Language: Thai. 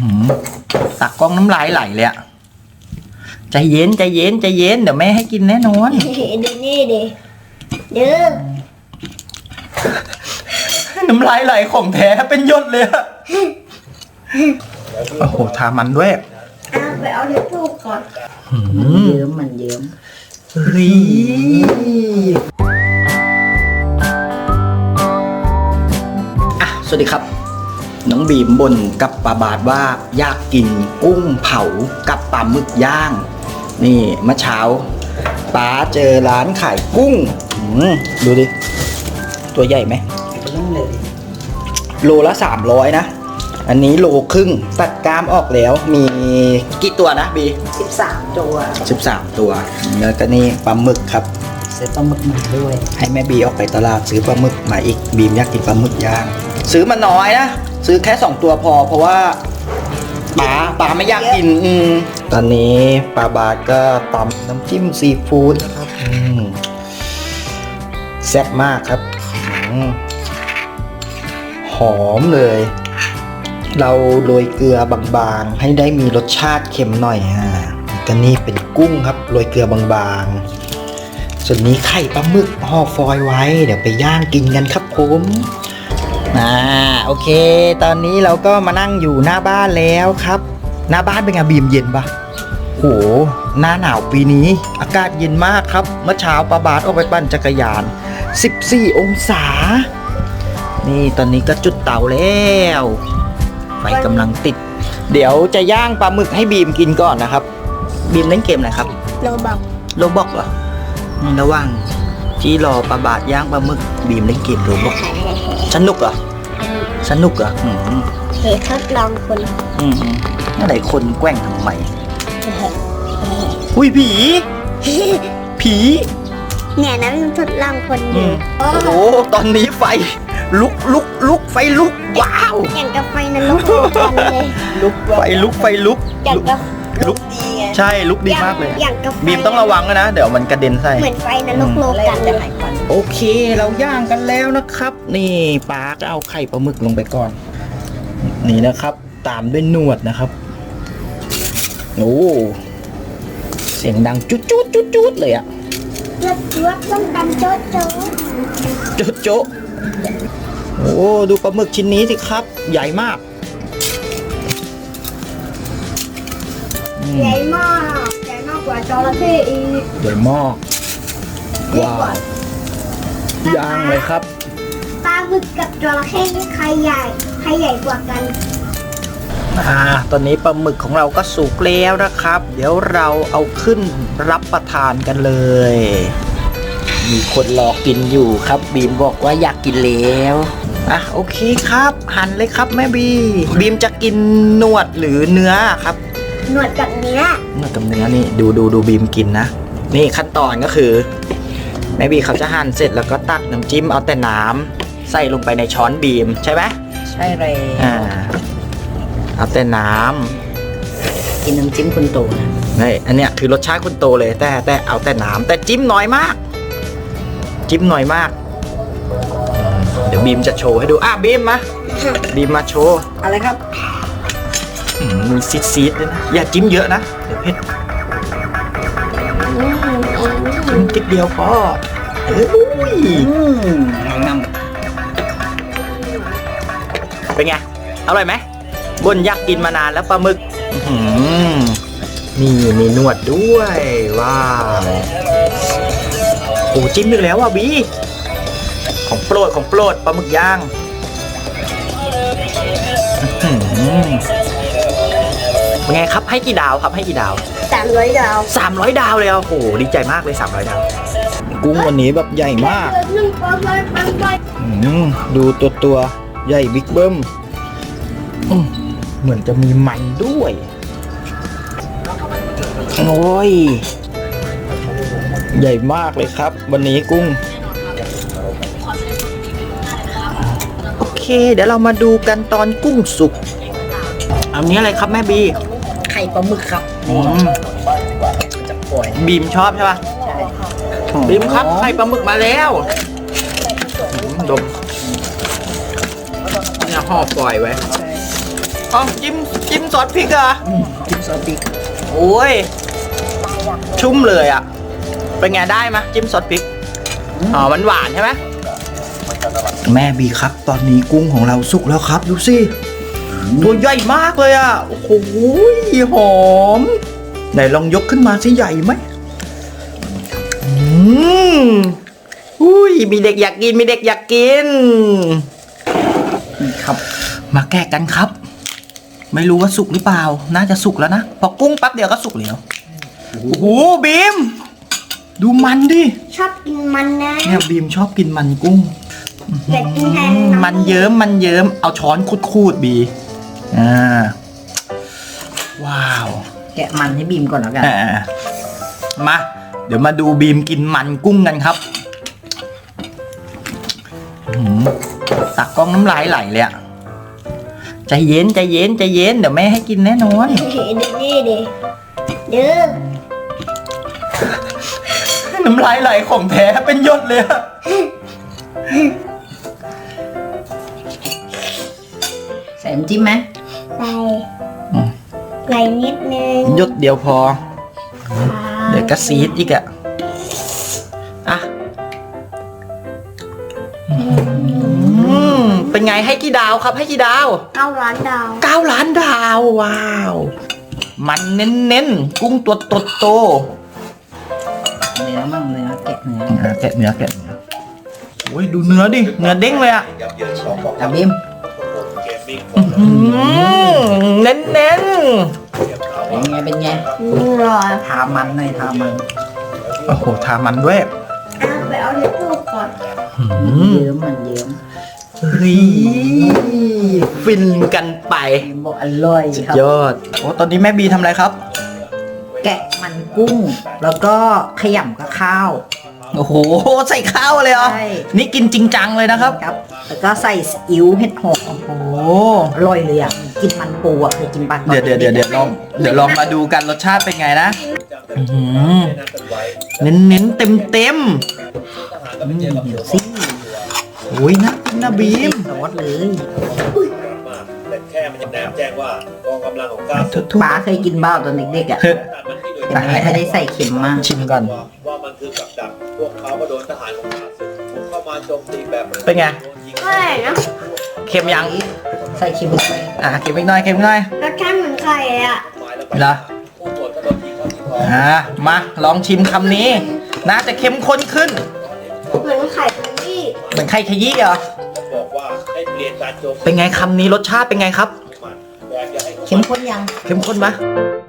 หืมตักกล้องน้ำลายไหลเลยอะใจเย็นใจเย็นใจเย็นเดี๋ยวแม่ให้กินแน่นอนดูนี่ดิเด้อน้ำลายไหลของแท้เป็นหยดเลยอะโอ้โหทามันด้วยเอาไปเอาที่ทูกก่อนหืมเยิ้มมันเยิ้มเฮ้ยอะสวัสดีครับน้อง บีมบนกับปาบาทว่าอยากกินกุ้งเผากับปลาหมึกย่าง นี่เมื่อเช้าป้าเจอร้านขายกุ้งหืมดูดิ ตัวใหญ่ไหมเริ่มเลยโลละสามร้อยนะ อันนี้โลครึ่งตัดกล้ามออกแล้วมีกี่ตัวนะบีสิบสามตัวสิบสามตัว แล้วก็นี่ปลาหมึกครับเสร็จปลาหมึกมาด้วย ให้แม่บีออกไปตลาดซื้อปลาหมึกมาอีกบีมอยากกินปลาหมึกย่าง ซื้อมาน้อยนะ ซื้อแค่สองตัวพอ เพราะว่าป๋าป๋าไม่อยากกินอืมตอนนี้ปลาบาทก็ตำน้ำจิ้มซีฟู้ดนะครับอืมแซ่บมากครับอืมหอมเลย เราโรยเกลือบางๆ ให้ได้มีรสชาติเค็มหน่อยอะก็นี่เป็นกุ้งครับโรยเกลือบางๆ ส่วนนี้ไข่ปลาหมึกห่อฟอยไว้ เดี๋ยวไปย่างกินกันครับผม อ่าโอเค ตอนนี้เราก็มานั่งอยู่หน้าบ้านแล้วครับ หน้าบ้านเป็นไงบีมเย็นปะโหหน้าหนาวปีนี้ อากาศเย็นมากครับ เมื่อเช้าปาบาสออกไปปั่นจักรยาน 14 องศา นี่ตอนนี้ก็จุดเตาแล้ว ไฟกำลังติด เดี๋ยวจะย่างปลาหมึกให้บีมกินก่อนนะครับ บีมเล่นเกมอะไรครับโลบักโลบอกเหรอนี่ระหว่าง ที่รอปลาบาดย่างปลาหมึกบีมเล่นเกมโลบอกสนุกเหรอสนุกเหรออืมเฮ้ทดลองคนอืมอะไรคนแกล้งทำไมอุ้ยผี ผี เนี่ยนะมันทดลองคนออืยู่มโอ้โหตอนนี้ไฟ ลุกลุกลุกไฟลุกว้าวอย่างกับไฟนรกกันเลยลุกไฟลุกไฟลุกอย่างกับ ลุกดีไงใช่ลุกดีมากเลย อย่างกับไฟบีมต้องระวังด้วยนะ เดี๋ยวมันกระเด็นใส่ เหมือนไฟนรกโลอะไรกันเลจะยหายควันโอเคเราย่างกันแล้วนะครับ นี่ป้าก็เอาไข่ปลาหมึกลงไปก่อน นี่นะครับ ตามด้วยหนวดนะครับโอ้เสียงดังจุดจุดจุดจุดเลยอะรถรถต้องกันโจ๊ะโจ๊ะจุดโจะโอ้ดูปลาหมึกชิ้นนี้สิครับ ใหญ่มาก ใหญ่มากใหญ่มากกว่าจระเข้อีกใหญ่มากว้าวย่างเลยครับปลาหมึกกับจระเข้นี่ใครใหญ่ใครใหญ่กว่ากันอ่าตอนนี้ปลาหมึกของเราก็สุกแล้วนะครับ เดี๋ยวเราเอาขึ้นรับประทานกันเลย มีคนรอกินอยู่ครับ บีมบอกว่าอยากกินแล้วอะโอเคครับ หั่นเลยครับแม่บี บีมจะกินหนวดหรือเนื้อครับ หนวดกับเนื้อ เนื้อกับเนื้อนี่ดูดูดูบีมกินนะ นี่ขั้นตอนก็คือแม่บีเขาจะหั่นเสร็จแล้วก็ตักน้ำจิ้มเอาแต่น้ำใส่ลงไปในช้อนบีมใช่ไหมใช่เลยอ่าเอาแต่น้ำกินน้ำจิ้มคุณโตนะนี่อันเนี้ยคือรสชาติคนโตเลยแต่แต่เอาแต่น้ำแต่จิ้มน้อยมาก จิ้มน้อยมาก เดี๋ยวบีมจะโชว์ให้ดูอะบีมมาบีมมาโชว์อะไรครับอื มมีซีดซีดๆด้วยนะ อย่าจิ้มเยอะนะ เดี๋ยวเผ็ดจิ้มติดเดียวพอเอ้ยอืมงำเป็นไง อร่อยไหมบนอยากกินมานานแล้วปลาหมึกนี่มีนวดด้วย ว้าวโอ้จิ้มอีกแล้วอะบี ของโปรดของโปรดปลาหมึกย่าง อื ไงครับให้กี่ดาวครับให้กี่ดาว สามร้อยดาว300 ดาวเลยอะโอ้โหดีใจมากเลย300ดาว กุ้งวันนี้แบบใหญ่มากหนึ่งปอนด์ไปไปอืมดูตัวตัวใหญ่บิ๊กเบิ้มอืมเหมือนจะมีมันด้วย โอ้ย ใหญ่มากเลยครับ วันนี้กุ้ง โอเค เดี๋ยวเรามาดูกันตอนกุ้งสุก อันนี้อะไรครับแม่บีไข่ ปลาหมึกครับอืมจะปล่อยบีมชอบใช่ปะใช่บีมครับไข่ปลาหมึกมาแล้วอืมดมเนี่ยห่อปล่อยไว้อ๋อจิ้มจิ้มซอสพริกเหรอะอืมจิ้มซอสพริกโอ้ย ชุ่มเลยอะ เป็นไงได้ไหมจิ้มซอสพริกอ๋อมันหวานใช่ไหมแม่บีครับ ตอนนี้กุ้งของเราสุกแล้วครับ ดูสิ ตัวใหญ่มากเลยอะ โอ้โหหอม ไหนลองยกขึ้นมาสิใหญ่ไหมอืมอุ้ยมีเด็กอยากกินมีเด็กอยากกินนี่ครับ มาแกะกันครับ ไม่รู้ว่าสุกหรือเปล่า น่าจะสุกแล้วนะพอกุ้งแป๊บเดียวก็สุกแล้วโอ้โหบีม ดูมันดิชอบกินมันนะเนี่ยบีมชอบกินมันกุ้ง อยากกินแทนมันเยิ้มมันเยิ้มเอาช้อนคูดๆบี อ่าว้าวแกะมันให้บีมก่อนแล้วกันอ่ามา เดี๋ยวมาดูบีมกินมันกุ้งกันครับอื้อหือตักกล้องน้ำลายไหลเลยอะใจเย็นใจเย็นใจเย็นเดี๋ยวแม่ให้กินแน่นอนเดี๋ยวนี่เดี๋ยวเดี๋ยวน้ำลายไหลของแท้เป็นหยดเลยอะใส่น้ำจิ้มไหมใส่ใส่ นิดนึงหยดเดียวพอ เดี๋ยวก็ซีดอีกอะอะอืมเป็นไงให้กี่ดาวครับให้กี่ดาว เก้าล้านดาวเก้าล้านดาวว้าว มันเน้นๆกุ้งตัวโตโตเนื้อมั่งเนื้อแกะเนื้อๆอะแกะเนื้อแกะเนื้อโอ้ยดูเนื้อดิเนื้อเด้งเลยอะจับบีมเน้นเน้น เป็นไงเป็นไงนี่รอทามันหน่อยทามันๆโอ้โหทามันด้วยเอาไปเอาที่ตู้ก่อนอืมเยิ้มมันเยิ้มเฮ้ยฟินกันไปบีมบอกอร่อยสุดครับ ยอดโอ้ตอนนี้แม่บีทำอะไรครับ แกะมันกุ้ง แล้วก็ขยำกับข้าว โอ้โห ใส่ข้าวเลยเหรอ ใช่ นี่กินจริงจังเลยนะครับ ครับ แล้วก็ใส่ซีอิ๊วเห็ดหอมโอ้โหอร่อยเลยอะ กินมันปูอะเคยกินปะเดี๋ยวเดี๋ยวเดี๋ยวเดี๋ยวลองเดี๋ยวลองมาดูกันรสชาติเป็นไงนะเน้นเน้นเต็มเต็มซิๆโอ้ยน่ากินนะบีมซอสเลยแต่แค่มันจะแนมแจ้งว่ากองกำลังของกาทุกทุกป้าเคยกินบ้าตอนเด็กๆอะตัดมันที่โดยแต่ไม่ได้ใส่เค็มมากชิมก่อนว่าว่ามันคือกับดักพ วกเขาก็โดนทหารของข้าศึกบุกเข้ามาโจมตีแบบเป็นไงเท่าไหร่นะเค็มยัง ใส่เค็มไปอะเค็มอีกหน่อยเค็มอีกหน่อย รสชาติเหมือนไข่เลยอะหมายแล้วเหรอ ผู้ตรวจก็โดนยิงเข้าที่คออะมาลองชิมคำนี้ น่าจะเข้มข้นขึ้น เหมือนไข่พันที่เหมือนไข่ขยี้เหรอ บอกว่าให้เปลี่ยนการโจมตีเป็นไงคำนี้รสชาติเป็นไงครับของมันแบบอย่าให้เขาเค็มข้นยัง เข้มข้นไหมเ